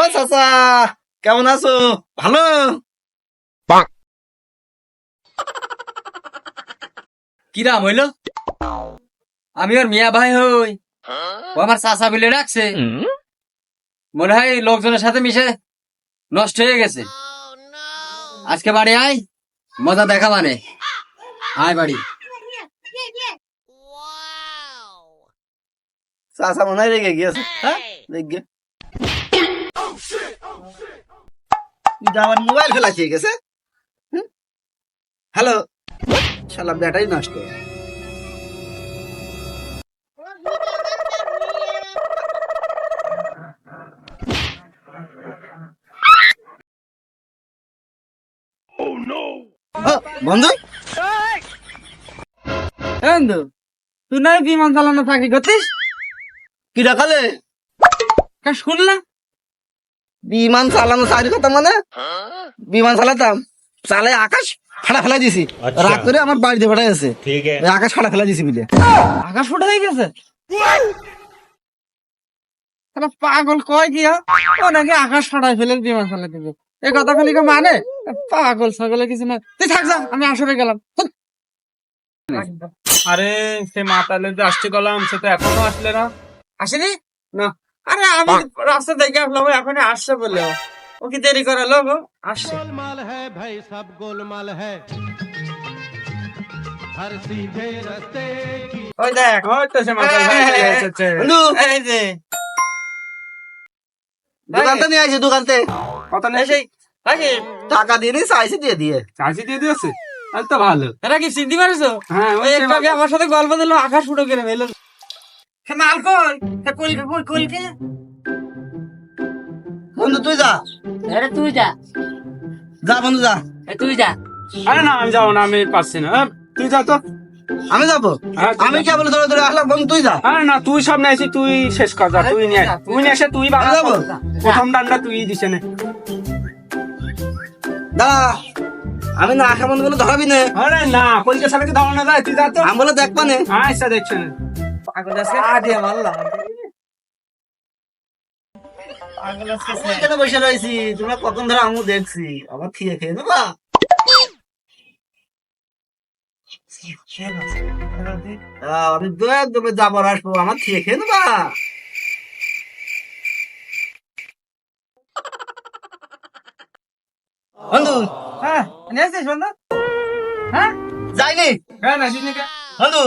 ও চাচা কেমন আছো? ভালো? কিরাম হইল? আমি ওর মিয়া ভাই হই। ও আমার চাচা বিলে রাখছে মনে হয় লোকজনের সাথে মিশে নষ্ট হয়ে গেছে। আজকে বাড়ি আয়। মজা দেখা মানে আয় বাড়ি। চাচা মনে হয় রেগে গিয়েছে। হ্যাঁ? রেগে আমার মোবাইল ফেলা খেয়ে গেছে। হ্যালো? শালা ব্যাটারি নষ্ট। ও, বন্ধু? বন্ধু তুই নাই বিমান চালানো কি বিমান চালানো মানে? বিমান চালাতাম চালে আকাশ ফাটা ফেলা দিছি। আচ্ছা। রাগ করে আমার বাড়িতে ফাটা গেছে। আকাশ ফাটা ফেলা দিছি বুঝলে। আকাশ ফাটা হয়ে গেছে? পাগল কয় কি হ্যাঁ? অনেকে আকাশ ফাটায় ফেলে বিমান চালাতে এ কথা খালি মানে? পাগল ছাগলে কিছু না। তুই থাক যা আমি আসরে গেলাম। আরে সে মাতালে যে আসতে গেলাম সে তো এখনও আসলে না। আসেনি? না। আরে আমি রাস্তা থেকে আসলাম এখন আসছে বলে। ও কি দেরি করে লোক আসছে। গোলমাল হ্যায় ভাই সব গোলমাল হ্যায় হর হ্যাঁ, হ্যাঁ, নিয়ে আসি দোকানতে। কত নেই। সেই নাকি টাকা দিয়ে নিয়ে চাইছি দিয়ে দিয়ে। চাষি দিয়ে দিয়েছে? আর তো ভালো। এরা কি চিনতে পারছ হ্যাঁ ওই ওই একটু আগে আমার সাথে গল্প দিল আকাশ ফুটো করে ফেলল সে মাল কই? সে কলকে কই কলকে বন্ধু তুই যা। আরে তুই যা। যা বন্ধু যা। এ তুই যা। আরে না আমি যাব না আমি পারছি না। তুই যা তো। আমি যাব? হ্যাঁ, আমি কে বলে ধরে ধরে আসলাম। বন্ধু তুই যা। আরে না তুই সামনে আসি তুই শেষ কর যা তুই নিয়ে। তুই নিয়ে এসে তুই যাব। প্রথম ডান্ডা তুই দিছে নে। দাঁড়া আমি না বন্ধু বলে ধরাবি না। আরে না কলকে সালাকে দাঁড়ানো যায়? তুই যা তো। আমি বলে দেখবা না। আচ্ছা দেখছে না। পাগল আজকে আ দিয়ে মারলাম পাগল আমি কেন বসে রয়েছি? তোমরা কখন ধরে আমি দেখছি। আবার খেয়ে খেয়ে নেবা আমি দু একদমে যাবার আসব। আমার খেয়ে খেয়ে নেবা বন্ধু হ্যাঁ নিয়েছিস বন্ধু? হ্যাঁ? যাইনি। হ্যাঁ না বন্ধু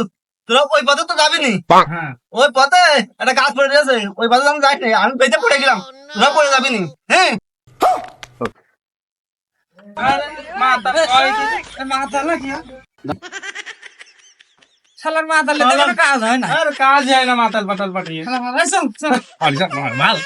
তোরা ওই পথে তো যাবি নি? হ্যাঁ। ওই পথে একটা গাছ পড়ে রয়েছে ওই পথে আমি যাইনি আমি বেঁচে পড়ে গেলাম। তোরা পড়ে যাবি নি? হ্যাঁ। আরে মাতা কই কি মাথা লাগি শালার মাথা কাজ হয় না। আর কাজ হয় না মাতাল পাতাল পাঠিয়ে। মাল।